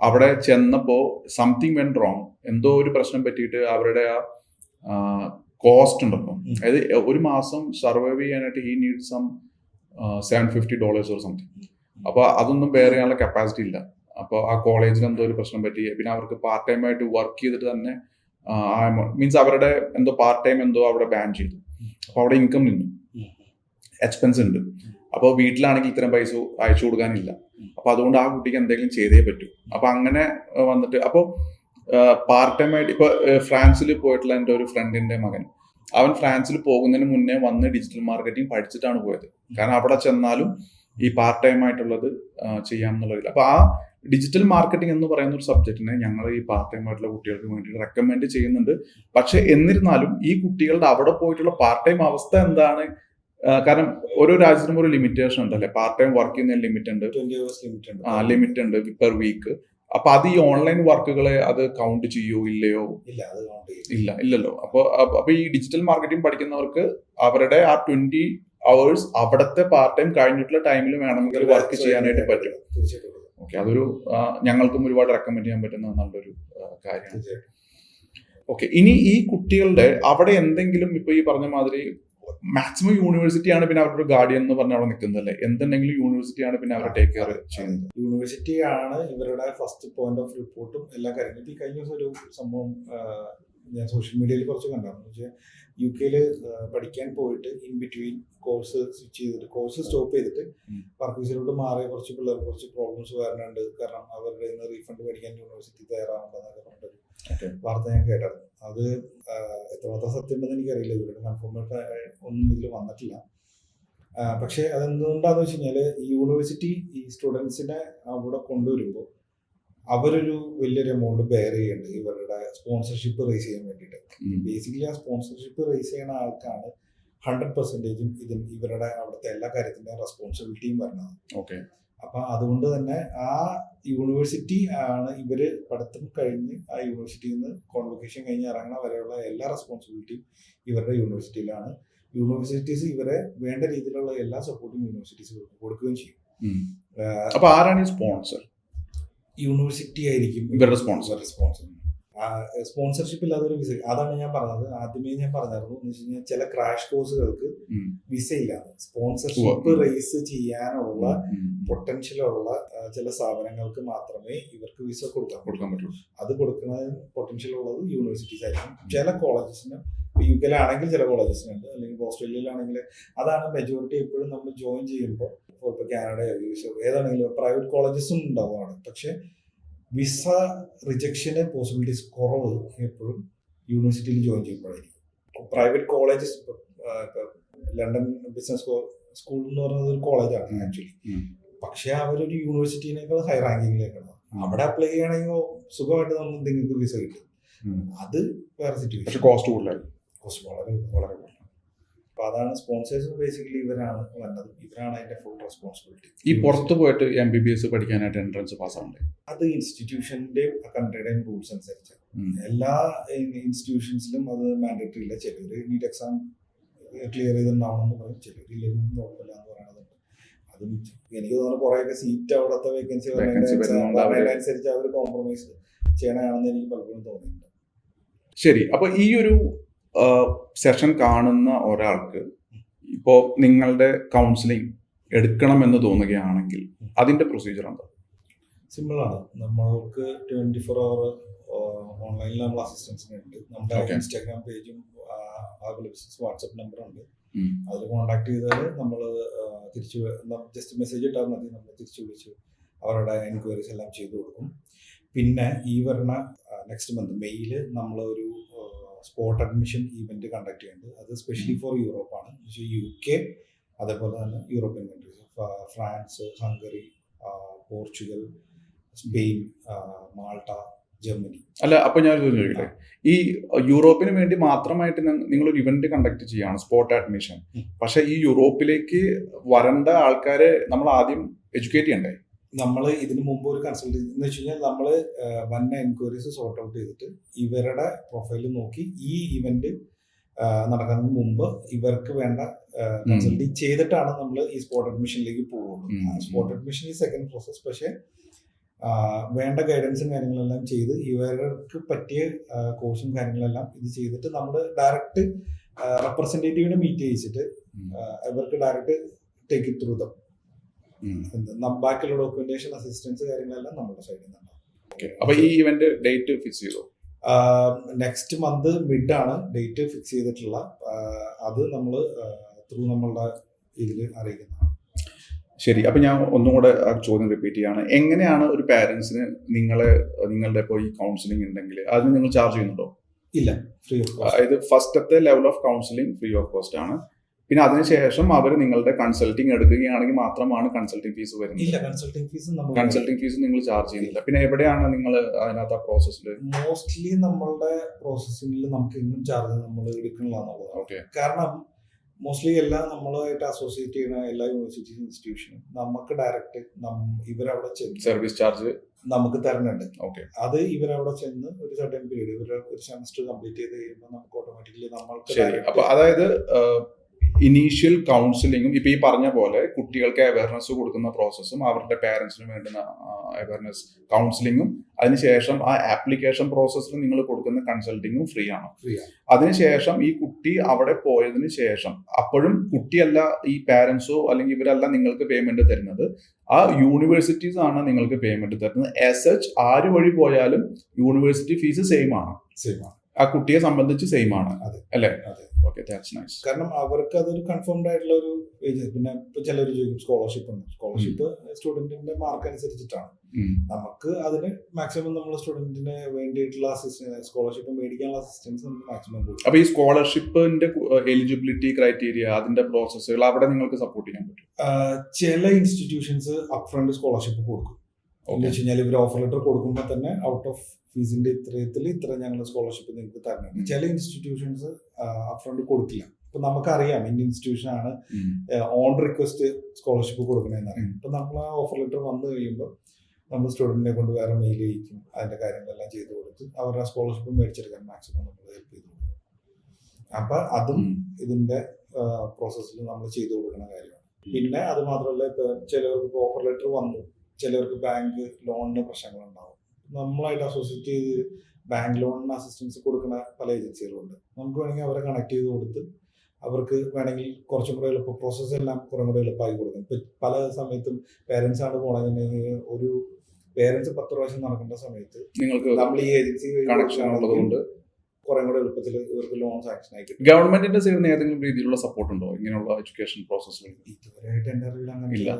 അവിടെ ചെന്നപ്പോൾ സംതിങ് വെൻ റോങ് എന്തോ ഒരു പ്രശ്നം പറ്റിയിട്ട് അവരുടെ ആ കോസ്റ്റ് ഉണ്ടല്ലോ അതായത് ഒരു മാസം സർവൈവ് ചെയ്യാനായിട്ട് he need some seven fifty dollars or something അപ്പൊ അതൊന്നും ബെയർ ചെയ്യാനുള്ള കപ്പാസിറ്റി ഇല്ല. അപ്പോൾ ആ കോളേജിൽ എന്തോ ഒരു പ്രശ്നം പറ്റി. പിന്നെ അവർക്ക് പാർട്ട് ടൈം ആയിട്ട് വർക്ക് ചെയ്തിട്ട് തന്നെ മീൻസ് അവരുടെ എന്തോ പാർട്ട് ടൈം എന്തോ അവിടെ ബാൻ ചെയ്തു. അപ്പോൾ അവിടെ ഇൻകം നിന്നു. എക്സ്പെൻസ് ഉണ്ട്. അപ്പോൾ വീട്ടിലാണെങ്കിൽ ഇത്രയും പൈസ അയച്ചു കൊടുക്കാനില്ല. അപ്പൊ അതുകൊണ്ട് ആ കുട്ടിക്ക് എന്തെങ്കിലും ചെയ്തേ പറ്റൂ. അപ്പൊ അങ്ങനെ വന്നിട്ട് അപ്പോൾ പാർട്ട് ടൈം ആയിട്ട് ഇപ്പൊ ഫ്രാൻസിൽ പോയിട്ടുള്ള എന്റെ ഒരു ഫ്രണ്ടിന്റെ മകൻ. അവൻ ഫ്രാൻസിൽ പോകുന്നതിന് മുന്നേ വന്ന് ഡിജിറ്റൽ മാർക്കറ്റിംഗ് പഠിച്ചിട്ടാണ് പോയത്. കാരണം അവിടെ ചെന്നാലും ഈ പാർട്ട് ടൈം ആയിട്ടുള്ളത് ചെയ്യാം ചെയ്യാമെന്നുള്ളതില്ല. അപ്പൊ ആ ഡിജിറ്റൽ മാർക്കറ്റിംഗ് എന്ന് പറയുന്ന ഒരു സബ്ജക്റ്റിനെ ഞങ്ങൾ ഈ പാർട്ട് ടൈം ആയിട്ടുള്ള കുട്ടികൾക്ക് വേണ്ടി റെക്കമെൻഡ് ചെയ്യുന്നുണ്ട്. പക്ഷെ എന്നിരുന്നാലും ഈ കുട്ടികളുടെ അവിടെ പോയിട്ടുള്ള പാർട്ട് ടൈം അവസ്ഥ എന്താണ്? കാരണം ഓരോ രാജ്യത്തിനും ഒരു ലിമിറ്റേഷൻ ഉണ്ട് ഉണ്ടല്ലേ? പാർട്ട് ടൈം വർക്ക് ചെയ്യുന്നതിന് ലിമിറ്റ് ഉണ്ട്. ലിമിറ്റ് ഉണ്ട്. ആ ലിമിറ്റ് ഉണ്ട് പെർ വീക്ക് അപ്പൊ അത് ഈ ഓൺലൈൻ വർക്കുകളെ അത് കൗണ്ട് ചെയ്യോ ഇല്ലയോ? ഇല്ല ഇല്ലല്ലോ. അപ്പൊ അപ്പൊ ഈ ഡിജിറ്റൽ മാർക്കറ്റിംഗ് പഠിക്കുന്നവർക്ക് അവരുടെ ആ ട്വന്റി അവേഴ്സ് അവിടത്തെ പാർട്ട് ടൈം കഴിഞ്ഞിട്ടുള്ള ടൈമിൽ വേണമെങ്കിൽ വർക്ക് ചെയ്യാനായിട്ട് പറ്റും. ഓക്കെ അതൊരു ഞങ്ങൾക്കും ഒരുപാട് റെക്കമെൻഡ് ചെയ്യാൻ പറ്റുന്ന നല്ലൊരു കാര്യമാണ്. ഓക്കെ ഇനി ഈ കുട്ടികളുടെ അവിടെ എന്തെങ്കിലും ഇപ്പൊ ഈ പറഞ്ഞ മാതിരി മാക്സിമം യൂണിവേഴ്സിറ്റി ആണ് പിന്നെ അവരുടെ ഗാർഡിയൻ എന്ന് പറഞ്ഞ അവിടെ നിൽക്കുന്നതല്ലേ എന്തുണ്ടെങ്കിലും യൂണിവേഴ്സിറ്റി ആണ് പിന്നെ അവരെ ടേക്ക് കെയർ ചെയ്യുന്നത്. യൂണിവേഴ്സിറ്റി ആണ് ഇവരുടെ ഫസ്റ്റ് പോയിന്റ് ഓഫ് റിപ്പോർട്ടും എല്ലാ കാര്യങ്ങളും. ഈ കഴിഞ്ഞ ദിവസം ഒരു സംഭവം ഞാൻ സോഷ്യൽ മീഡിയയിൽ കുറച്ച് കണ്ടായിരുന്നു വെച്ചാൽ യു കെയിൽ പഠിക്കാൻ പോയിട്ട് ഇൻ ബിറ്റ്വീൻ കോഴ്സ് സ്വിച്ച് ചെയ്തിട്ട് കോഴ്സ് സ്റ്റോപ്പ് ചെയ്തിട്ട്. വർക്ക് വിസയിലോട്ട് മാറിയ കുറച്ച് പിള്ളേർ കുറച്ച് പ്രോബ്ലംസ് വരാനുണ്ട്. കാരണം അവരുടെ നിന്ന് റീഫണ്ട് മേടിക്കാൻ യൂണിവേഴ്സിറ്റി തയ്യാറാവുണ്ടെന്നൊക്കെ പറഞ്ഞിട്ട് വാർത്ത ഞാൻ കേട്ടായിരുന്നു അത് എത്രമാത്രം സത്യം ഉണ്ടെന്ന് എനിക്കറിയില്ല ഇവരുടെ കൺഫേംഡ് ഒന്നും ഇതിൽ വന്നിട്ടില്ല. പക്ഷേ അതെന്തുകൊണ്ടാന്ന് വെച്ച് കഴിഞ്ഞാൽ ഈ യൂണിവേഴ്സിറ്റി ഈ സ്റ്റുഡൻസിനെ അവിടെ കൊണ്ടുവരുമ്പോൾ അവരൊരു വലിയൊരു എമൗണ്ട് ബെയർ ചെയ്യുന്നുണ്ട് ഇവരുടെ സ്പോൺസർഷിപ്പ് റേസ് ചെയ്യാൻ വേണ്ടിയിട്ട്. ബേസിക്കലി ആ സ്പോൺസർഷിപ്പ് റേസ് ചെയ്യുന്ന ആൾക്കാണ് ഹൺഡ്രഡ് പെർസെന്റേജും ഇതിന് ഇവരുടെ അവിടുത്തെ എല്ലാ കാര്യത്തിന്റെയും റെസ്പോൺസിബിലിറ്റിയും വരുന്നത് ഓക്കെ അപ്പൊ അതുകൊണ്ട് തന്നെ ആ യൂണിവേഴ്സിറ്റി ആണ് ഇവർ പഠിത്തം കഴിഞ്ഞ് ആ യൂണിവേഴ്സിറ്റിയിൽ നിന്ന് കോൺവൊക്കേഷൻ കഴിഞ്ഞ് ഇറങ്ങണ വരെയുള്ള എല്ലാ റെസ്പോൺസിബിലിറ്റിയും ഇവരുടെ യൂണിവേഴ്സിറ്റിയിലാണ് യൂണിവേഴ്സിറ്റീസ് ഇവരെ വേണ്ട രീതിയിലുള്ള എല്ലാ സപ്പോർട്ടും യൂണിവേഴ്സിറ്റീസ് കൊടുക്കുകയും ചെയ്യും. അപ്പൊ ആരാണ് ഈ സ്പോൺസർ യൂണിവേഴ്സിറ്റി ആയിരിക്കും. ഇവരുടെ സ്പോൺസർ സ്പോൺസർ സ്പോൺസർഷിപ്പ് ഇല്ലാതെ ഒരു വിസ അതാണ് ഞാൻ പറഞ്ഞത്. ആദ്യമേ ഞാൻ പറഞ്ഞായിരുന്നു. എന്ന് വെച്ച് കഴിഞ്ഞാൽ ചില ക്രാഷ് കോഴ്സുകൾക്ക്. വിസ ഇല്ലാതെ. സ്പോൺസർഷിപ്പ്. റേസ് ചെയ്യാനുള്ള പൊട്ടൻഷ്യൽ ഉള്ള ചില സ്ഥാപനങ്ങൾക്ക് മാത്രമേ ഇവർക്ക് വിസ കൊടുക്കാൻ കൊടുക്കാൻ പറ്റുള്ളൂ അത് കൊടുക്കുന്ന പൊട്ടൻഷ്യൽ ഉള്ളത് യൂണിവേഴ്സിറ്റീസ് ആയിരിക്കും. ചില കോളേജസിന് യു കെയിലാണെങ്കിൽ ചില കോളേജസിനുണ്ട് അല്ലെങ്കിൽ ഓസ്ട്രേലിയയിലാണെങ്കിൽ അതാണ് മെജോറിറ്റി എപ്പോഴും നമ്മൾ ജോയിൻ ചെയ്യുമ്പോൾ ഇപ്പോൾ കാനഡയോ യു എസ് ഏതാണെങ്കിലും പ്രൈവറ്റ് കോളേജസും ഉണ്ടാവുകയാണ്. പക്ഷെ വിസ റിജക്ഷന് പോസിബിലിറ്റീസ് കുറവ് എപ്പോഴും യൂണിവേഴ്സിറ്റിയിൽ join ചെയ്യുമ്പോഴായിരിക്കും. Private colleges London business school എന്ന് പറയുന്നത് ഒരു കോളേജാണ് ആക്ച്വലി പക്ഷേ അവരൊരു യൂണിവേഴ്സിറ്റിനേക്കാൾ ഹൈ റാങ്കിങ്ങിലേക്കാണ് അവിടെ അപ്ലൈ ചെയ്യണമെങ്കിൽ സുഖമായിട്ട് നമുക്ക് എന്തെങ്കിലും വിസ കിട്ടും. അത് വേറെ സിറ്റുവേഷൻ കോസ്റ്റ് കൂടുതലായി കോസ്റ്റ് വളരെ വളരെ അപ്പൊ അതാണ് സ്പോൺസേഴ്സ് ബേസിക്കലി ഇവരാണ് വേണ്ടത് ഇവരാണ് അതിന്റെ ഫുൾ റെസ്പോൺസിബിലിറ്റി ഈ പുറത്ത് പോയിട്ട് എം ബി ബി എസ് പഠിക്കാനായിട്ട് എൻട്രൻസ് പാസ്സാവണ്ടേ അത് ഇൻസ്റ്റിറ്റ്യൂഷന്റെ കൺട്രിയുടെയും റൂൾസ് അനുസരിച്ച്. എല്ലാ ഇൻസ്റ്റിറ്റ്യൂഷൻസിലും അത് മാൻഡേറ്ററി ഇല്ല. ചിലർ നീറ്റ് എക്സാം ക്ലിയർ ചെയ്തിട്ടുണ്ടാവണമെന്ന് പറയും. ചിലർ ഇല്ലെങ്കിലും കുഴപ്പമില്ല എന്ന് പറയണതുണ്ട്. അത് എനിക്ക് തോന്നുന്നു കുറേയൊക്കെ സീറ്റ് അവിടുത്തെ വേക്കൻസി അനുസരിച്ച് അവർ കോംപ്രമൈസ് ചെയ്യണമെന്ന് എനിക്ക് പലപ്പോഴും തോന്നിയിട്ടുണ്ട്. ശരി. അപ്പൊ ഈ ഒരു സെഷൻ കാണുന്ന ഒരാൾക്ക് ഇപ്പോ നിങ്ങളുടെ കൗൺസിലിംഗ് എടുക്കണമെന്ന് തോന്നുകയാണെങ്കിൽ അതിന്റെ പ്രൊസീജിയർ എന്താ? സിമ്പിളാണ് നമ്മൾക്ക് ട്വന്റി ഫോർ അവർ ഓൺലൈനിൽ നമ്മൾ അസിസ്റ്റൻസിന് ഉണ്ട്. നമ്മുടെ ഇൻസ്റ്റാഗ്രാം പേജും അതുപോലെ ബിസിനസ് വാട്സപ്പ് നമ്പറും ഉണ്ട്. ഉം. അതിൽ കോൺടാക്ട് ചെയ്താൽ നമ്മൾ തിരിച്ചു ജസ്റ്റ് മെസ്സേജ് ഇട്ടാൽ മതി. നമ്മൾ തിരിച്ചു വിളിച്ച് അവരുടെ എൻക്വയറീസ് എല്ലാം ചെയ്തു കൊടുക്കും. പിന്നെ ഈ വരുന്ന നെക്സ്റ്റ് മന്ത് മെയ്യിൽ നമ്മൾ ഒരു സ്പോട്ട് അഡ്മിഷൻ ഇവന്റ് കണ്ടക്ട് ചെയ്യുന്നുണ്ട് അത് സ്പെഷ്യലി ഫോർ യൂറോപ്പാണ് യു കെ അതേപോലെ തന്നെ European countries France Hungary Portugal Spain Malta Germany അല്ല അപ്പൊ ഞാൻ ചോദിക്കട്ടെ? ഈ യൂറോപ്പിന് വേണ്ടി മാത്രമായിട്ട് നിങ്ങൾ ഒരു ഇവന്റ് കണ്ടക്ട് ചെയ്യാണ് സ്പോട്ട് അഡ്മിഷൻ. പക്ഷെ ഈ യൂറോപ്പിലേക്ക് വരേണ്ട ആൾക്കാരെ നമ്മൾ ആദ്യം എഡ്യൂക്കേറ്റ് ചെയ്യണ്ടേ? നമ്മൾ ഇതിന് മുമ്പ് ഒരു കൺസൾട്ട് എന്ന് വെച്ച് കഴിഞ്ഞാൽ നമ്മൾ വന്ന എൻക്വയറീസ് സോർട്ട് ഔട്ട് ചെയ്തിട്ട് ഇവരുടെ പ്രൊഫൈൽ നോക്കി ഈ ഇവന്റ് നടക്കുന്നതിന് മുമ്പ് ഇവർക്ക് വേണ്ട കൺസൾട്ടിങ് ചെയ്തിട്ടാണ് നമ്മൾ ഈ സ്പോട്ട് അഡ്മിഷനിലേക്ക് പോകുള്ളൂ. സ്പോട്ട് അഡ്മിഷൻ ഈ സെക്കൻഡ് പ്രോസസ് പക്ഷേ വേണ്ട ഗൈഡൻസും കാര്യങ്ങളെല്ലാം ചെയ്ത് ഇവർക്ക് പറ്റിയ കോഴ്സും കാര്യങ്ങളെല്ലാം ഇത് ചെയ്തിട്ട് നമ്മൾ ഡയറക്റ്റ് റെപ്രസെന്റേറ്റീവിനെ മീറ്റ് ചെയ്യിച്ചിട്ട് ഇവർക്ക് direct take it through them ബാക്കിയുള്ള ഡോക്യുമെന്റേഷൻ അസിസ്റ്റൻസ് കാര്യങ്ങളെല്ലാം നമ്മുടെ സൈഡിൽ നിന്നുണ്ടാവും. അപ്പൊ ഈ ഇവന്റ് ഡേറ്റ് ഫിക്സ് ചെയ്തോ? നെക്സ്റ്റ് മന്ത് മിഡ് ആണ് ഡേറ്റ് ഫിക്സ് ചെയ്തിട്ടുള്ള. അത് നമ്മൾ ത്രൂ നമ്മളുടെ ഇതിൽ അറിയിക്കുന്നതാണ്. ശരി. അപ്പൊ ഞാൻ ഒന്നും കൂടെ ആ ചോദ്യം റിപ്പീറ്റ് ചെയ്യാണ്. എങ്ങനെയാണ് ഒരു പാരന്റ്സിന് നിങ്ങളെ നിങ്ങളുടെ ഇപ്പോൾ ഈ കൗൺസിലിംഗ് ഉണ്ടെങ്കിൽ അതിന് നിങ്ങൾ ചാർജ് ചെയ്യുന്നുണ്ടോ? ഇല്ല. ഫ്രീ ഓഫ് അതായത് ഫസ്റ്റത്തെ level of counselling free of cost ആണ്. പിന്നെ അതിനുശേഷം അവർ നിങ്ങളുടെ കൺസൾട്ടിങ് എടുക്കുകയാണെങ്കിൽ മാത്രമാണ് കൺസൾട്ടിങ് ഫീസ് വരുന്നത്. ഇല്ല കൺസൾട്ടിംഗ് ഫീസ് കൺസൾട്ടിംഗ് ഫീസ് നിങ്ങൾ ചാർജ് ചെയ്യുന്നില്ല. പിന്നെ എവിടെയാണ് നിങ്ങൾ അതിനകത്ത് ആ പ്രോസസ്സിൽ മോസ്റ്റ്ലി നമ്മളുടെ പ്രോസസ്സിംഗിൽ നമുക്ക് ഇന്നും ചാർജ് നമ്മൾ എടുക്കണില്ല ഓക്കെ കാരണം മോസ്റ്റ്ലി എല്ലാം നമ്മളുമായിട്ട് അസോസിയേറ്റ് ചെയ്യുന്ന എല്ലാ യൂണിവേഴ്സിറ്റി ഇൻസ്റ്റിറ്റ്യൂഷനും നമുക്ക് ഡയറക്റ്റ് ഇവരവിടെ ചെന്ന് സർവീസ് ചാർജ് നമുക്ക് തരുന്നുണ്ട്. ഓക്കെ അത് ഇവരവിടെ ചെന്ന് ഒരു സർട്ടൻ പീരീഡ് ഇവരുടെ ഒരു സെമസ്റ്റർ കംപ്ലീറ്റ് ചെയ്ത് കഴിയുമ്പോൾ നമുക്ക് ഓട്ടോമാറ്റിക്കലി നമ്മൾക്ക് അപ്പൊ അതായത് ഇനീഷ്യൽ കൗൺസിലിങ്ങും ഇപ്പൊ ഈ പറഞ്ഞ പോലെ കുട്ടികൾക്ക് അവയർനെസ് കൊടുക്കുന്ന പ്രോസസ്സും അവരുടെ പേരൻസിന് വേണ്ടുന്ന അവയർനെസ് കൗൺസിലിങ്ങും അതിനുശേഷം ആ ആപ്ലിക്കേഷൻ പ്രോസസ്സിൽ നിങ്ങൾ കൊടുക്കുന്ന കൺസൾട്ടിങ്ങും ഫ്രീ ആണ്. അതിനുശേഷം ഈ കുട്ടി അവിടെ പോയതിനു ശേഷം അപ്പോഴും കുട്ടിയല്ല ഈ പാരന്റ്സോ അല്ലെങ്കിൽ ഇവരല്ല നിങ്ങൾക്ക് പേയ്മെന്റ് തരുന്നത്. ആ യൂണിവേഴ്സിറ്റീസ് ആണ് നിങ്ങൾക്ക് പേയ്മെന്റ് തരുന്നത്. എസ് എച്ച് ആര് വഴി പോയാലും യൂണിവേഴ്സിറ്റി ഫീസ് സെയിം ആണ്. സെയിം ആണ്. ആ കുട്ടിയെ സംബന്ധിച്ച് സെയിം ആണ്. അതെ. അല്ലേ? അതെ. ഓക്കെ ദാറ്റ്സ് നൈസ് കാരണം അവർക്ക് അതൊരു കൺഫേംഡ് ആയിട്ടുള്ള ഒരു ഏജ് പിന്നെ ഇപ്പൊ ചിലർ ചോദിക്കും സ്കോളർഷിപ്പ് ഉണ്ട്? സ്കോളർഷിപ്പ് സ്റ്റുഡന്റിന്റെ മാർക്ക് അനുസരിച്ചിട്ടാണ്. നമുക്ക് അതിന് മാക്സിമം നമ്മൾ സ്റ്റുഡന്റിന് വേണ്ടിയിട്ടുള്ള അസിസ്റ്റൻസ് സ്കോളർഷിപ്പ് മേടിക്കാനുള്ള അസിസ്റ്റൻസ് നമുക്ക് മാക്സിമം കൊടുക്കും. അപ്പൊ ഈ സ്കോളർഷിപ്പിന്റെ എലിജിബിലിറ്റി ക്രൈറ്റീരിയ അതിന്റെ പ്രോസസ്സുകൾ അവിടെ നിങ്ങൾക്ക് സപ്പോർട്ട് ചെയ്യാൻ പറ്റും? ചില ഇൻസ്റ്റിറ്റ്യൂഷൻസ് അപ്ഫ്രണ്ട് സ്കോളർഷിപ്പ് കൊടുക്കും. എന്ന് വെച്ച് കഴിഞ്ഞാൽ ഇവർ ഓഫർ ലെറ്റർ കൊടുക്കുമ്പോൾ തന്നെ ഔട്ട് ഓഫ് ഫീസിന്റെ ഇത്രയത്തിൽ ഇത്ര ഞങ്ങൾ സ്കോളർഷിപ്പ് നിങ്ങൾക്ക് തരണം. ചില ഇൻസ്റ്റിറ്റ്യൂഷൻസ് അപ്രണ്ട് കൊടുക്കില്ല. ഇപ്പൊ നമുക്കറിയാം ഇന്ത്യൻ ഇൻസ്റ്റിറ്റ്യൂഷൻ ആണ് ഓൺ റിക്വസ്റ്റ് സ്കോളർഷിപ്പ് കൊടുക്കണമെന്ന് അറിയാം. ഇപ്പൊ നമ്മൾ ആ ഓഫർ ലെറ്റർ വന്നു കഴിയുമ്പോൾ നമ്മൾ സ്റ്റുഡന്റിനെ കൊണ്ട് വേറെ മെയിൽ ചെയ്യിക്കും അതിന്റെ കാര്യങ്ങളെല്ലാം ചെയ്തു കൊടുത്ത് അവരുടെ സ്കോളർഷിപ്പ് മേടിച്ചെടുക്കാൻ മാക്സിമം നമ്മൾ ഹെൽപ്പ് ചെയ്തു കൊടുക്കും. അപ്പൊ അതും ഇതിന്റെ പ്രോസസ്സിൽ നമ്മൾ ചെയ്തു കൊടുക്കുന്ന കാര്യമാണ്. പിന്നെ അത് മാത്രമല്ല ഇപ്പൊ ചിലവർക്ക് ഓഫർ ലെറ്റർ വന്നു. ചിലവർക്ക് ബാങ്ക് ലോണിന് പ്രശ്നങ്ങളുണ്ടാവും. നമ്മളായിട്ട് അസോസിയേറ്റ് ചെയ്ത് ബാങ്ക് ലോണിന് അസിസ്റ്റൻസ് കൊടുക്കുന്ന പല ഏജൻസികളുണ്ട് നമുക്ക് വേണമെങ്കിൽ അവരെ കണക്ട് ചെയ്ത് കൊടുത്ത് അവർക്ക് വേണമെങ്കിൽ കുറച്ചും കൂടെ എളുപ്പം പ്രോസസ്സ് എല്ലാം കുറേ കൂടെ എളുപ്പമായി കൊടുക്കും. ഇപ്പം പല സമയത്തും പേരൻസ് ആണ് പോണെന്നുണ്ടെങ്കിൽ ഒരു പേരൻസ് പത്ത് പ്രാവശ്യം നടക്കേണ്ട സമയത്ത് നിങ്ങൾക്ക് നമ്മൾ ഈ ഏജൻസി കണക്ഷൻ ഉള്ളത് കൊണ്ട് കുറെ കൂടെ എളുപ്പത്തിൽ ഇവർക്ക് ലോൺ സാങ്ഷൻ ആയി കിട്ടും. ഗവൺമെന്റിന്റെ സൈഡിൽ നിന്ന് ഏതെങ്കിലും രീതിയിലുള്ള സപ്പോർട്ട് ഉണ്ടോ? ഇങ്ങനെയുള്ള എഡ്യൂക്കേഷൻ പ്രോസസ്സിൽ ഇതുവരെയായിട്ട് എന്റെ അറിവിൽ അങ്ങനെ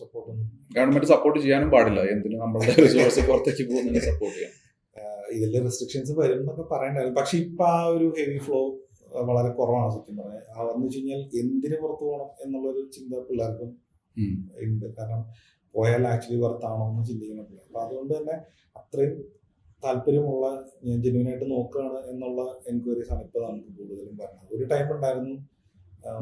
സപ്പോർട്ടൊന്നും ഗവൺമെന്റ് സപ്പോർട്ട് ചെയ്യാനും പാടില്ല. എന്തിനു നമ്മളുടെ റിസോഴ്സ് പുറത്തേക്ക് പോകുന്നതിന് സപ്പോർട്ട് ചെയ്യാം ഇതിൽ റെസ്ട്രിക്ഷൻസ് വരും എന്നൊക്കെ പറയണ്ടായിരുന്നു. പക്ഷെ ഇപ്പൊ ആ ഒരു ഹെവി ഫ്ലോ വളരെ കുറവാണ് സത്യം പറഞ്ഞാൽ എന്ന് വെച്ച് കഴിഞ്ഞാൽ എന്തിനു പുറത്തു പോകണം എന്നുള്ളൊരു ചിന്ത പിള്ളേർക്കും ഉണ്ട്. കാരണം പോയാൽ ആക്ച്വലി വർത്താണോ എന്ന് പിള്ളേർ അപ്പൊ അതുകൊണ്ട് തന്നെ അത്രയും താല്പര്യമുള്ള ഞാൻ ജെന്യൂനായിട്ട് നോക്കുകയാണ് എന്നുള്ള എൻക്വയറീസ് ആണ് ഇപ്പൊ നമുക്ക് കൂടുതലും പറഞ്ഞത് ഒരു ടൈം ഉണ്ടായിരുന്നു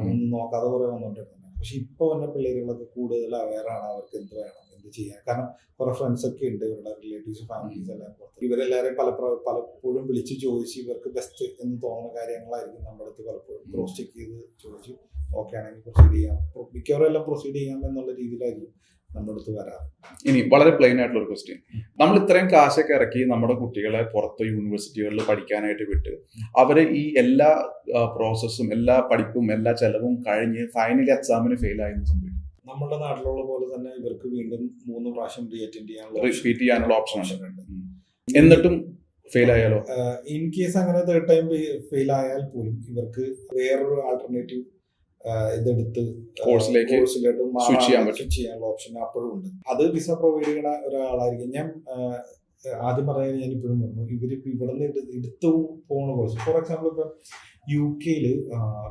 ഒന്നും നോക്കാതെ കുറെ വന്നോണ്ടിരുന്നത് പക്ഷെ ഇപ്പൊ വന്ന പിള്ളേരുകളൊക്കെ കൂടുതൽ അവയറാണ് അവർക്ക് എന്ത് വേണം എന്ത് ചെയ്യാം. കാരണം കുറെ ഫ്രണ്ട്സ് ഒക്കെ ഉണ്ട് ഇവരുടെ റിലേറ്റീവ്സ് ഫാമിലീസ് എല്ലാം പുറത്ത്. ഇവരെല്ലാവരെയും പല പലപ്പോഴും വിളിച്ച് ചോദിച്ച് ഇവർക്ക് ബെസ്റ്റ് എന്ന് തോന്നുന്ന കാര്യങ്ങളായിരിക്കും നമ്മുടെ അടുത്ത് പലപ്പോഴും ക്രോസ് ചെക്ക് ചെയ്ത് ചോദിച്ച് ഓക്കെ ആണെങ്കിൽ പ്രൊസീഡ് ചെയ്യാം. മിക്കവരും മിക്കവാറും എല്ലാം പ്രൊസീഡ് ചെയ്യാം എന്നുള്ള രീതിയിലായിരിക്കും. നമ്മുടെ അടുത്ത് ഇനി വളരെ പ്ലെയിൻ ആയിട്ടുള്ള ഒരു ക്വസ്റ്റ്യൻ നമ്മൾ ഇത്രയും കാശൊക്കെ ഇറക്കി നമ്മുടെ കുട്ടികളെ പുറത്ത് യൂണിവേഴ്സിറ്റികളിൽ പഠിക്കാനായിട്ട് വിട്ട് അവരെ ഈ എല്ലാ പ്രോസസ്സും എല്ലാ പഠിപ്പും എല്ലാ ചെലവും കഴിഞ്ഞ് ഫൈനൽ എക്സാമിന് ഫെയിൽ ആയെന്ന് സംഭവിക്കും. നമ്മുടെ നാട്ടിലുള്ള പോലെ തന്നെ ഇവർക്ക് വീണ്ടും മൂന്ന് പ്രാവശ്യം റീ അറ്റൻഡ് ചെയ്യാനുള്ള റിപ്പീറ്റ് ചെയ്യാനുള്ള ഓപ്ഷൻ ഉണ്ട്. എന്നിട്ടും ഫെയിൽ ആയാലോ? ഇൻ കേസ് അങ്ങനെ തേർഡ് ടൈം ഫെയിൽ ആയാൽ പോലും ഇവർക്ക് വേറൊരു ആൾട്ടർനേറ്റീവ് ഇതെടുത്ത് കോഴ്സിലേക്ക് കോഴ്സിലോട്ട് switch ചെയ്യാൻ. സ്വിച്ച് ചെയ്യാനുള്ള ഓപ്ഷൻ അപ്പോഴും ഉണ്ട്. അത് വിസ പ്രൊവൈഡ് ചെയ്യുന്ന ഒരാളായിരിക്കും. ഞാൻ ആദ്യം പറയാൻ ഞാൻ ഇപ്പോഴും പറഞ്ഞു. ഇവർ ഇപ്പൊ ഇവിടെ നിന്ന് എടുത്തു പോകുന്ന കോഴ്സ് ഫോർ എക്സാമ്പിൾ ഇപ്പൊ യു കെയിൽ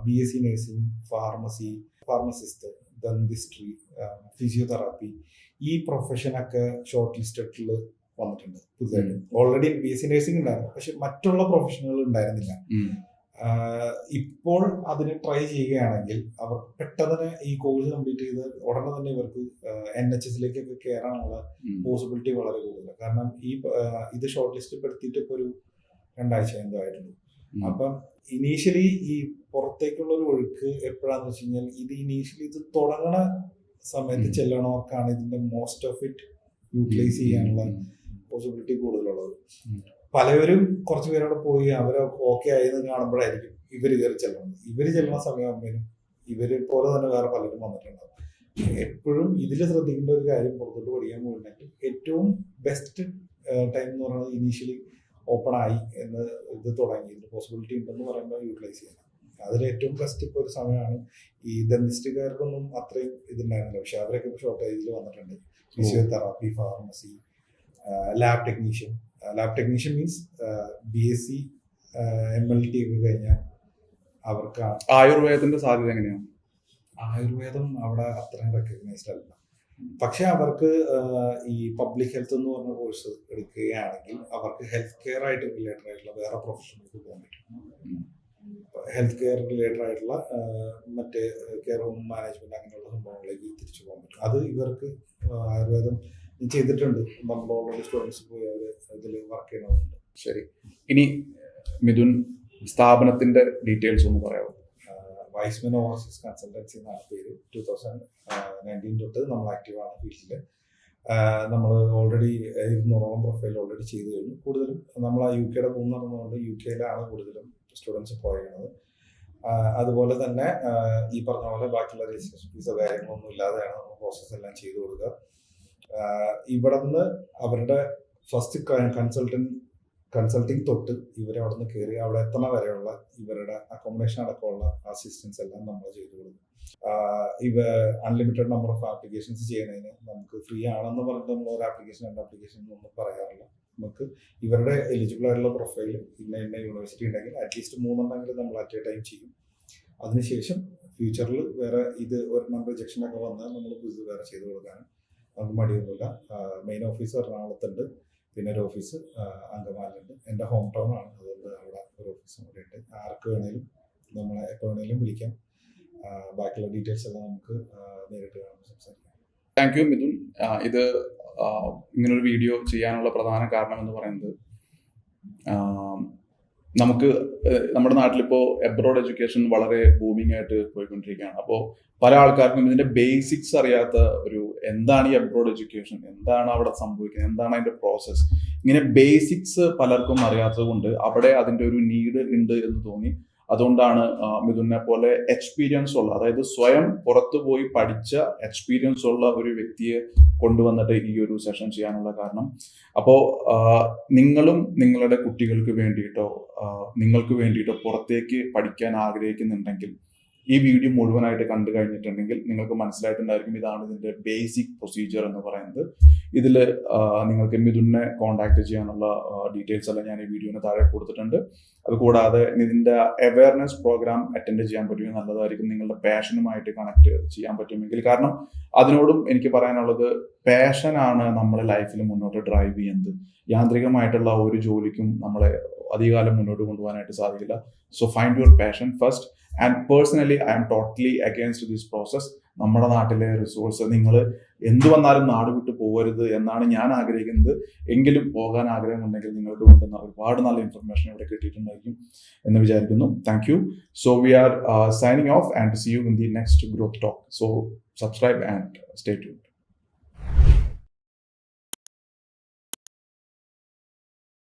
B S C nursing pharmacy pharmacist dentistry physiotherapy ഈ പ്രൊഫഷനൊക്കെ ഷോർട്ട് ലിസ്റ്റഡിൽ വന്നിട്ടുണ്ട്. പുതുതായിട്ട് already B S C nursing ഉണ്ടായിരുന്നു. പക്ഷെ മറ്റുള്ള പ്രൊഫഷനുകൾ ഉണ്ടായിരുന്നില്ല. ഇപ്പോൾ അതിന് ട്രൈ ചെയ്യുകയാണെങ്കിൽ അവർ പെട്ടെന്ന് ഈ കോഴ്സ് കംപ്ലീറ്റ് ചെയ്ത് ഉടനെ തന്നെ ഇവർക്ക് എൻ എച്ച് എസിലേക്കൊക്കെ കയറാനുള്ള പോസിബിലിറ്റി വളരെ കൂടുതലാണ്. കാരണം ഈ ഇത് ഷോർട്ട് ലിസ്റ്റ് പെടുത്തിയിട്ട് ഇപ്പോൾ ഒരു രണ്ടാഴ്ച എന്തോ ആയിട്ടുണ്ട് അപ്പം ഇനീഷ്യലി ഈ പുറത്തേക്കുള്ള ഒരു ഒഴുക്ക് എപ്പോഴാന്ന് വെച്ച് കഴിഞ്ഞാൽ ഇത് ഇനീഷ്യലി ഇത് തുടങ്ങണ സമയത്ത്. ചെല്ലണവർക്കാണ് ഇതിന്റെ മോസ്റ്റ് ഓഫ് ഇറ്റ് യൂട്ടിലൈസ് ചെയ്യാനുള്ള പോസിബിലിറ്റി കൂടുതലുള്ളത്. പലവരും കുറച്ച് പേരോട് പോയി അവരെ ഓക്കെ ആയെന്ന് കാണുമ്പോഴായിരിക്കും ഇവർ കയറി ചെല്ലുന്നത്. ഇവർ ചെല്ലുന്ന സമയമാകുമ്പോഴും ഇവർ പോലെ തന്നെ വേറെ പലരും വന്നിട്ടുണ്ടാവും. എപ്പോഴും ഇതിൽ ശ്രദ്ധിക്കേണ്ട ഒരു കാര്യം പുറത്തോട്ട് പഠിക്കാൻ പോയിട്ടുണ്ടെങ്കിൽ ഏറ്റവും ബെസ്റ്റ് ടൈം എന്ന് പറയുന്നത് ഇനീഷ്യലി ഓപ്പൺ ആയി എന്ന് ഇത് തുടങ്ങി ഇതിന് പോസിബിലിറ്റി ഉണ്ടെന്ന് പറയുമ്പോൾ യൂട്ടിലൈസ് ചെയ്യണം അതിൽ ഏറ്റവും ബെസ്റ്റ് ഇപ്പോൾ ഒരു സമയമാണ് ഈ ദന്തിസ്റ്റുകാർക്കൊന്നും അത്രയും ഇതുണ്ടായിരുന്നില്ല. പക്ഷെ അവരൊക്കെ ഇപ്പോൾ ഷോർട്ടേജിൽ വന്നിട്ടുണ്ട്. Physiotherapy pharmacy lab technician lab technician means B S C M L T ഒക്കെ കഴിഞ്ഞാൽ അവർക്ക് ആയുർവേദത്തിന്റെ സാധ്യത എങ്ങനെയാണ് ആയുർവേദം അവിടെ അത്രയും റെക്കഗ്നൈസ്ഡ് അല്ല. പക്ഷെ അവർക്ക് ഈ പബ്ലിക് ഹെൽത്ത് എന്ന് പറഞ്ഞ കോഴ്സ് എടുക്കുകയാണെങ്കിൽ അവർക്ക് ഹെൽത്ത് കെയർ ആയിട്ട് റിലേറ്റഡ് ആയിട്ടുള്ള വേറെ പ്രൊഫഷനിലേക്ക് പോകാൻ പറ്റും. ഹെൽത്ത് കെയർ റിലേറ്റഡ് ആയിട്ടുള്ള മറ്റേ കെയർ ഹോം മാനേജ്മെന്റ് അങ്ങനെയുള്ള സംഭവങ്ങളിലേക്ക് തിരിച്ചു പോകാൻ പറ്റും. അത് ഇവർക്ക് ആയുർവേദം ചെയ്തിട്ടുണ്ട്. നമ്മൾ ഓൾറെഡി സ്റ്റുഡൻസ് പോയി ഇതിൽ വർക്ക് ചെയ്യണമുണ്ട് ശരി. ഇനി മിഥുൻ സ്ഥാപനത്തിന്റെ ഡീറ്റെയിൽസ് ഒന്ന് പറയാമോ? വൈസ്മെൻ ഓവർസീസ് കൺസൾട്ടൻസി എന്നാണ് പേര്. ടൂ തൗസൻഡ് നയന്റീൻ തൊട്ട് നമ്മൾ ആക്റ്റീവാണ് ഫീൽഡിൽ നമ്മൾ ഓൾറെഡി ഇരുന്നൂറോളം പ്രൊഫൈൽ ഓൾറെഡി ചെയ്തു കഴിഞ്ഞു. കൂടുതലും നമ്മൾ ആ യു കെയുടെ മൂന്ന് നടന്നുകൊണ്ട് യു കെയിലാണ് കൂടുതലും സ്റ്റുഡൻസ് പോയിരുന്നത് അതുപോലെ തന്നെ ഈ പറഞ്ഞ പോലെ ബാക്കിയുള്ള രജിസ്ട്രേഷൻ ഫീസോ കാര്യങ്ങളൊന്നും ഇല്ലാതെയാണ് നമ്മൾ പ്രോസസ്സ് എല്ലാം ചെയ്തു കൊടുക്കുക. ഇവിടെ നിന്ന് അവരുടെ ഫസ്റ്റ് കൺസൾട്ടന്റ് കൺസൾട്ടിങ് തൊട്ട് ഇവരെ അവിടെ നിന്ന് കയറി അവിടെ എത്തണ വരെയുള്ള ഇവരുടെ അക്കോമഡേഷൻ അടക്കമുള്ള അസിസ്റ്റൻസ് എല്ലാം നമ്മൾ ചെയ്തു കൊടുക്കും. ഇവ അൺലിമിറ്റഡ് നമ്പർ ഓഫ് ആപ്ലിക്കേഷൻസ് ചെയ്യുന്നതിന് നമുക്ക് ഫ്രീ ആണെന്ന് പറഞ്ഞിട്ട് നമ്മൾ ഒരു ആപ്ലിക്കേഷൻ രണ്ട് ആപ്ലിക്കേഷൻ ഒന്നും പറയാറില്ല. നമുക്ക് ഇവരുടെ എലിജിബിൾ ആയിട്ടുള്ള പ്രൊഫൈൽ ഇന്ന ഇന്ന യൂണിവേഴ്സിറ്റി ഉണ്ടെങ്കിൽ അറ്റ്ലീസ്റ്റ് മൂന്നെണ്ണമെങ്കിലും നമ്മൾ അറ്റ് എ ടൈം ചെയ്യും. അതിനുശേഷം ഫ്യൂച്ചറിൽ വേറെ ഇത് ഒരു നമ്പർ റിജക്ഷൻ ഒക്കെ വന്നാൽ നമ്മൾ പുതിയത് വേറെ ചെയ്ത് കൊടുക്കാൻ നമുക്ക് മടിയൊന്നുമില്ല. മെയിൻ ഓഫീസ് എറണാകുളത്തുണ്ട് പിന്നെ ഒരു ഓഫീസ് അങ്കമാലിലുണ്ട് എന്റെ ഹോം ടൗൺ ആണ്. അതുകൊണ്ട് അവിടെ ഒരു ഓഫീസും കൂടെ ഉണ്ട്. ആർക്ക് വേണേലും നമ്മളെ എപ്പോൾ വേണേലും വിളിക്കാം. ബാക്കിയുള്ള ഡീറ്റെയിൽസ് എല്ലാം നമുക്ക് നേരിട്ട് കാണുമ്പോൾ സംസാരിക്കാം. Thank you Mithun. ഇത് ഇങ്ങനൊരു വീഡിയോ ചെയ്യാനുള്ള പ്രധാന കാരണം എന്ന് പറയുന്നത് നമുക്ക് നമ്മുടെ നാട്ടിലിപ്പോൾ എബ്രോഡ് എഡ്യൂക്കേഷൻ വളരെ ബൂമിംഗ് ആയിട്ട് പോയിക്കൊണ്ടിരിക്കുകയാണ്. അപ്പോൾ പല ആൾക്കാർക്കും ഇതിന്റെ ബേസിക്സ് അറിയാത്ത ഒരു എന്താണ് ഈ അബ്രോഡ് എഡ്യൂക്കേഷൻ? എന്താണ് അവിടെ സംഭവിക്കുന്നത്? എന്താണ് അതിന്റെ പ്രോസസ്സ്? ഇങ്ങനെ ബേസിക്സ് പലർക്കും അറിയാത്തത് കൊണ്ട് അവിടെ അതിന്റെ ഒരു നീഡ് ഉണ്ട് എന്ന് തോന്നി. അതുകൊണ്ടാണ് മിഥുനെ പോലെ എക്സ്പീരിയൻസ് ഉള്ള അതായത് സ്വയം പുറത്തു പോയി പഠിച്ച എക്സ്പീരിയൻസ് ഉള്ള ഒരു വ്യക്തിയെ കൊണ്ടുവന്നിട്ട് ഈ ഒരു സെഷൻ ചെയ്യാനുള്ള കാരണം. അപ്പോൾ നിങ്ങളും നിങ്ങളുടെ കുട്ടികൾക്ക് വേണ്ടിയിട്ടോ നിങ്ങൾക്ക് വേണ്ടിയിട്ടോ പുറത്തേക്ക് പഠിക്കാൻ ആഗ്രഹിക്കുന്നുണ്ടെങ്കിൽ ഈ വീഡിയോ മുഴുവനായിട്ട് കണ്ടു കഴിഞ്ഞിട്ടുണ്ടെങ്കിൽ നിങ്ങൾക്ക് മനസ്സിലായിട്ടുണ്ടായിരിക്കും ഇതാണ് ഇതിന്റെ ബേസിക് പ്രൊസീജിയർ എന്ന് പറയുന്നത്. ഇതിൽ നിങ്ങൾക്ക് മിഥുനെ കോൺടാക്ട് ചെയ്യാനുള്ള ഡീറ്റെയിൽസ് എല്ലാം ഞാൻ ഈ വീഡിയോന് താഴെ കൊടുത്തിട്ടുണ്ട്. അത് കൂടാതെ ഇതിന്റെ അവയർനെസ് പ്രോഗ്രാം അറ്റൻഡ് ചെയ്യാൻ പറ്റുമെങ്കിൽ നല്ലതായിരിക്കും. നിങ്ങളുടെ പാഷനുമായിട്ട് കണക്ട് ചെയ്യാൻ പറ്റുമെങ്കിൽ. കാരണം അതിനോടും എനിക്ക് പറയാനുള്ളത് പാഷനാണ് നമ്മളെ ലൈഫിൽ മുന്നോട്ട് ഡ്രൈവ് ചെയ്യുന്നത്. യാന്ത്രികമായിട്ടുള്ള ഒരു ജോലിക്കും നമ്മളെ അധികകാലം മുന്നോട്ട് കൊണ്ടുപോകാനായിട്ട് സാധിക്കില്ല. So find your passion first and personally I am totally against this process നമ്മുടെ നാട്ടിലെ റിസോഴ്സ് നിങ്ങൾ എന്ത് വന്നാലും നാട് വിട്ടു പോകരുത് എന്നാണ് ഞാൻ ആഗ്രഹിക്കുന്നത്. എങ്കിലും പോകാൻ ആഗ്രഹമുണ്ടെങ്കിൽ നിങ്ങൾക്ക് വേണ്ടുന്ന ഒരുപാട് നല്ല ഇൻഫർമേഷൻ ഇവിടെ കിട്ടിയിട്ടുണ്ടായിരിക്കും എന്ന് വിചാരിക്കുന്നു. Thank you so we are signing off and see you in the next growth talk so subscribe and stay tuned